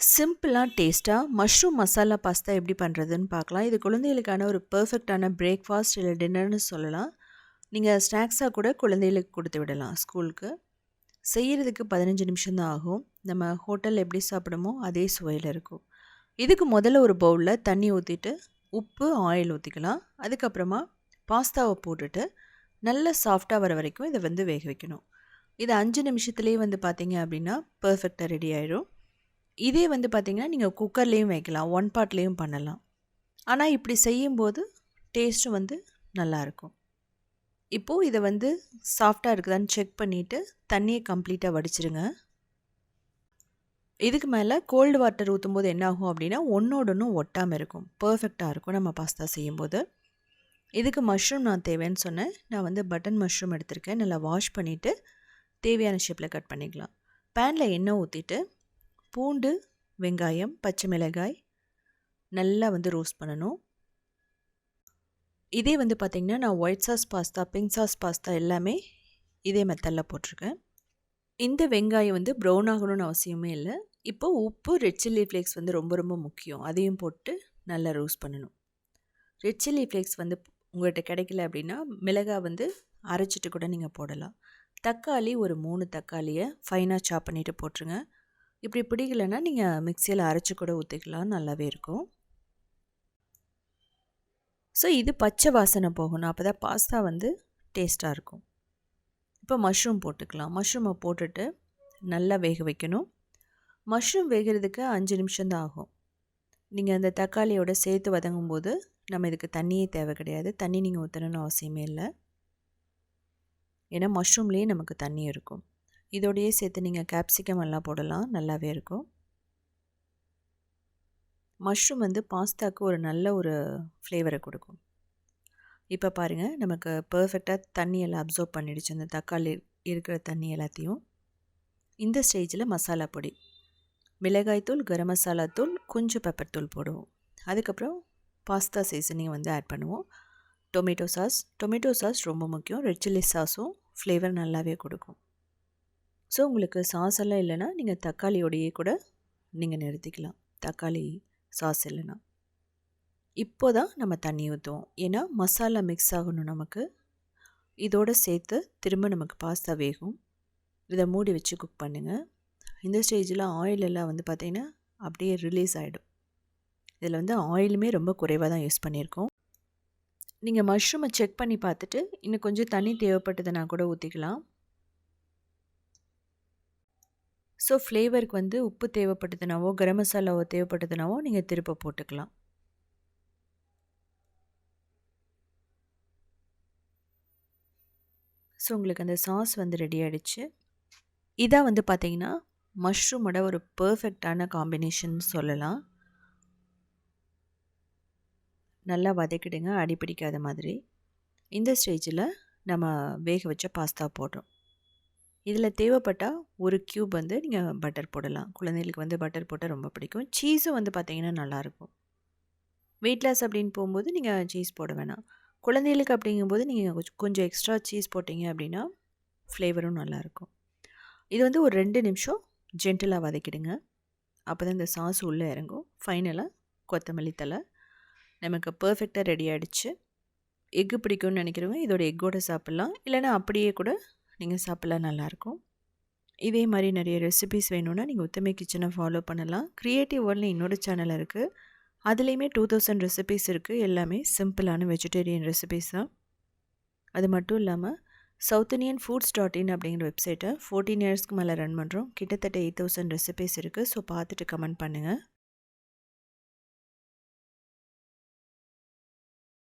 சிம்பிளாக டேஸ்ட்டாக mushroom masala pasta எப்படி பண்ணுறதுன்னு பார்க்கலாம். இது குழந்தைகளுக்கான ஒரு பர்ஃபெக்டான பிரேக்ஃபாஸ்ட் இல்லை டின்னர்னு சொல்லலாம். நீங்கள் ஸ்நாக்ஸாக கூட குழந்தைகளுக்கு கொடுத்து விடலாம் ஸ்கூலுக்கு. செய்கிறதுக்கு பதினஞ்சு நிமிஷம் தான் ஆகும். நம்ம ஹோட்டலில் எப்படி சாப்பிடுமோ அதே சுவையில் இருக்கும். இதுக்கு முதல்ல ஒரு பவுலில் தண்ணி ஊற்றிட்டு உப்பு ஆயில் ஊற்றிக்கலாம் அதுக்கப்புறமா பாஸ்தாவை போட்டுட்டு நல்ல சாஃப்டாக வர வரைக்கும் இதை வந்து வேக வைக்கணும். இது அஞ்சு நிமிஷத்துலேயே வந்து பார்த்தீங்க அப்படின்னா பர்ஃபெக்டாக ரெடி ஆயிடும் இதே வந்து பார்த்திங்கன்னா நீங்கள் குக்கர்லேயும் வைக்கலாம் ஒன் பாட்லேயும் பண்ணலாம். ஆனால் இப்படி செய்யும்போது டேஸ்ட்டும் வந்து நல்லாயிருக்கும் இப்போது இதை வந்து சாஃப்டாக இருக்குதான்னு செக் பண்ணிவிட்டு தண்ணியை கம்ப்ளீட்டாக வடிச்சிருங்க. இதுக்கு மேலே கோல்டு வாட்டர் ஊற்றும் போது என்ன ஆகும் அப்படின்னா ஒன்றோட ஒன்றும் ஒட்டாமல் இருக்கும் பர்ஃபெக்டாக இருக்கும் நம்ம பாஸ்தா செய்யும்போது. இதுக்கு மஷ்ரூம் நான் தேவைன்னு சொன்னேன். நான் வந்து பட்டன் மஷ்ரூம் எடுத்திருக்கேன். நல்லா வாஷ் பண்ணிவிட்டு தேவையான ஷேப்பில் கட் பண்ணிக்கலாம். பேனில் எண்ணெய் ஊற்றிட்டு பூண்டு வெங்காயம் பச்சை மிளகாய் நல்லா வந்து ரோஸ்ட் பண்ணணும். இதே வந்து பார்த்திங்கன்னா நான் white sauce pasta pink sauce pasta எல்லாமே இதே மெத்தடில் போட்டிருக்கேன். இந்த வெங்காயம் வந்து ப்ரௌன் ஆகணும்னு அவசியமே இல்லை. இப்போது உப்பு ரெட் சில்லி ஃப்ளேக்ஸ் வந்து ரொம்ப ரொம்ப முக்கியம். அதையும் போட்டு நல்லா ரோஸ்ட் பண்ணணும். ரெட் சில்லி ஃப்ளேக்ஸ் வந்து உங்கள்கிட்ட கிடைக்கல அப்படின்னா மிளகாய் வந்து அரைச்சிட்டு கூட நீங்கள் போடலாம். தக்காளி ஒரு மூணு தக்காளியை ஃபைனாக சாப் பண்ணிவிட்டு போட்டுருங்க. இப்படி பிடிக்கலைன்னா நீங்கள் மிக்சியில் அரைச்சி கூட ஊற்றிக்கலாம் நல்லாவே இருக்கும். ஸோ இது பச்சை வாசனை போகணும். அப்போ தான் பாஸ்தா வந்து டேஸ்ட்டாக இருக்கும். இப்போ மஷ்ரூம் போட்டுக்கலாம். மஷ்ரூமை போட்டுட்டு நல்லா வேக வைக்கணும். மஷ்ரூம் வேகிறதுக்கு அஞ்சு நிமிஷம் தான் ஆகும். நீங்கள் அந்த தக்காளியோட சேர்த்து வதங்கும் போது நம்ம இதுக்கு தண்ணியே தேவை கிடையாது. தண்ணி நீங்கள் ஊற்றணும்னு அவசியமே இல்லை. ஏன்னா மஷ்ரூம்லேயே நமக்கு தண்ணி இருக்கும். இதோடையே சேர்த்து நீங்கள் கேப்சிகம் எல்லாம் போடலாம். நல்லாவே இருக்கும். மஷ்ரூம் வந்து பாஸ்தாவுக்கு ஒரு நல்ல ஒரு ஃப்ளேவரை கொடுக்கும். இப்போ பாருங்கள் நமக்கு பர்ஃபெக்டாக தண்ணியெல்லாம் அப்சர்வ் பண்ணிடுச்சு. அந்த தக்காளி இருக்கிற தண்ணி எல்லாத்தையும். இந்த ஸ்டேஜில் மசாலா பொடி. மிளகாய்த்தூள் கரம் மசாலா தூள் கொஞ்சம் பெப்பர் தூள் போடுவோம். அதுக்கப்புறம் பாஸ்தா சீசனிங் வந்து ஆட் பண்ணுவோம். டொமேட்டோ சாஸ் டொமேட்டோ சாஸ் ரொம்ப முக்கியம். ரெட் சில்லி சாஸும் ஃப்ளேவர் நல்லாவே கொடுக்கும். ஸோ உங்களுக்கு சாஸ் எல்லாம் இல்லைன்னா நீங்கள் தக்காளியோடையே கூட நீங்கள் நிறுத்திக்கலாம். தக்காளி சாஸ் இல்லைன்னா. இப்போ தான் நம்ம தண்ணி ஊற்றுவோம் ஏன்னா மசாலா மிக்ஸ் ஆகணும் நமக்கு. இதோடு சேர்த்து திரும்ப நமக்கு பாஸ்தா வேகும். இதை மூடி வச்சு குக் பண்ணுங்கள் இந்த ஸ்டேஜில் ஆயில் எல்லாம் வந்து பார்த்திங்கன்னா அப்படியே ரிலீஸ் ஆகிடும் இதில் வந்து ஆயிலுமே ரொம்ப குறைவாக தான் யூஸ் பண்ணியிருக்கோம். நீங்கள் மஷ்ரூமை செக் பண்ணி பார்த்துட்டு இன்னும் கொஞ்சம் தண்ணி தேவைப்பட்டதுன்னா கூட ஊற்றிக்கலாம் ஸோ ஃப்ளேவருக்கு வந்து உப்பு தேவைப்பட்டதுனாவோ கரம் மசாலாவோ தேவைப்பட்டதுனாவோ நீங்கள் திருப்ப போட்டுக்கலாம். ஸோ உங்களுக்கு அந்த சாஸ் வந்து ரெடி ஆகிடுச்சு இதாக வந்து பார்த்திங்கன்னா மஷ்ரூமோட ஒரு பர்ஃபெக்டான காம்பினேஷன் சொல்லலாம். நல்லா வதக்கிடுங்க அடிப்பிடிக்காத மாதிரி. இந்த ஸ்டேஜில் நம்ம வேக வச்ச பாஸ்தா போடுறோம். இதில் தேவைப்பட்டால் ஒரு க்யூப் வந்து நீங்கள் பட்டர் போடலாம். குழந்தைகளுக்கு வந்து பட்டர் போட்டால் ரொம்ப பிடிக்கும். சீஸும் வந்து பார்த்திங்கன்னா நல்லாயிருக்கும் வெயிட் லாஸ் அப்படின்னு போகும்போது நீங்கள் சீஸ் போட வேணாம். குழந்தைகளுக்கு அப்படிங்கும்போது நீங்கள் கொஞ்சம் கொஞ்சம் எக்ஸ்ட்ரா சீஸ் போட்டிங்க அப்படின்னா ஃப்ளேவரும் நல்லாயிருக்கும் இது வந்து ஒரு ரெண்டு நிமிஷம் ஜென்டலாக வதக்கிடுங்க. அப்போ தான் இந்த சாஸ் உள்ளே இறங்கும். ஃபைனலாக கொத்தமல்லி தலை நமக்கு பர்ஃபெக்டாக ரெடி ஆகிடுச்சு எக்கு பிடிக்கும்னு நினைக்கிறவங்க இதோட எக்கோடு சாப்பிட்லாம். இல்லைனா அப்படியே கூட நீங்கள் சாப்பிட்லாம் நல்லாயிருக்கும் இதே மாதிரி நிறைய ரெசிபிஸ் வேணும்னா நீங்கள் உத்தமை கிச்சனை ஃபாலோ பண்ணலாம். க்ரியேட்டிவ் வேர்ல்டில் இன்னொரு சேனல் இருக்குது அதுலேயுமே டூ தௌசண்ட் ரெசிபிஸ் இருக்குது எல்லாமே சிம்பிளான வெஜிடேரியன் ரெசிபிஸ் தான். அது மட்டும் இல்லாமல் South Indian foods dot in அப்படிங்கிற வெப்சைட்டை ஃபோர்டீன் இயர்ஸ்க்கு மேலே ரன் பண்ணுறோம் கிட்டத்தட்ட எயிட் தௌசண்ட் ரெசிபிஸ் இருக்குது ஸோ பார்த்துட்டு கமெண்ட் பண்ணுங்கள்